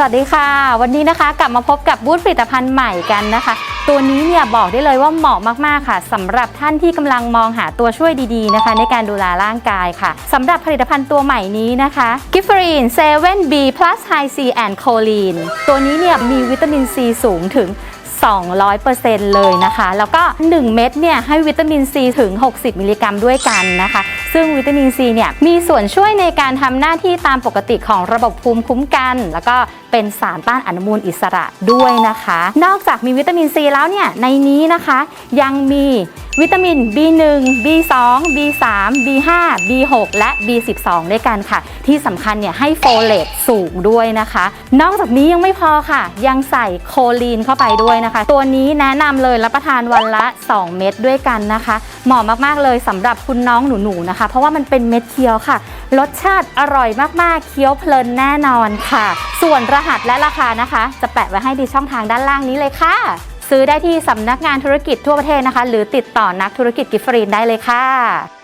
สวัสดีค่ะ วันนี้นะคะกลับมาพบกับบูธผลิตภัณฑ์ใหม่กันนะคะ ตัวนี้เนี่ยบอกได้เลยว่าเหมาะมากๆค่ะสำหรับท่านที่กำลังมองหาตัวช่วยดีๆนะคะ ในการดูแลร่างกายค่ะสำหรับผลิตภัณฑ์ตัวใหม่นี้นะคะ g i f f e r i n 7B plus High C and Choline ตัวนี้เนี่ยมีวิตามินซีสูงถึง200%เลยนะคะ แล้วก็ 1 เม็ดเนี่ยให้วิตามินซีถึง 60 มิลลิกรัมด้วยกันนะคะ ซึ่งวิตามินซีเนี่ยมีส่วนช่วยในการทำหน้าที่ตามปกติของระบบภูมิคุ้มกัน แล้วก็เป็นสารต้านอนุมูลอิสระด้วยนะคะ นอกจากมีวิตามินซีแล้วเนี่ยในนี้นะคะ ยังมี วิตามิน B1 B2 B3 B5 B6 และ B12 ด้วยกันค่ะ ที่สำคัญเนี่ยให้โฟเลตสูงด้วยนะคะ นอกจากนี้ยังไม่พอค่ะ ยังใส่โคลีนเข้าไปด้วยนะคะ ตัวนี้แนะนำเลยรับประทานวันละ 2 เม็ดด้วยกันนะคะ เหมาะมากๆเลยสำหรับคุณน้องหนูๆนะคะ เพราะว่ามันเป็นเม็ดเคี้ยวค่ะ รสชาติอร่อยมากๆ เคี้ยวเพลินแน่นอนค่ะ ส่วนรหัสและราคานะคะ จะแปะไว้ให้ดีช่องทางด้านล่างนี้เลยค่ะ ซื้อได้ที่สำนักงานธุรกิจทั่วประเทศนะคะ หรือติดต่อนักธุรกิจกิฟฟรีนได้เลยค่ะ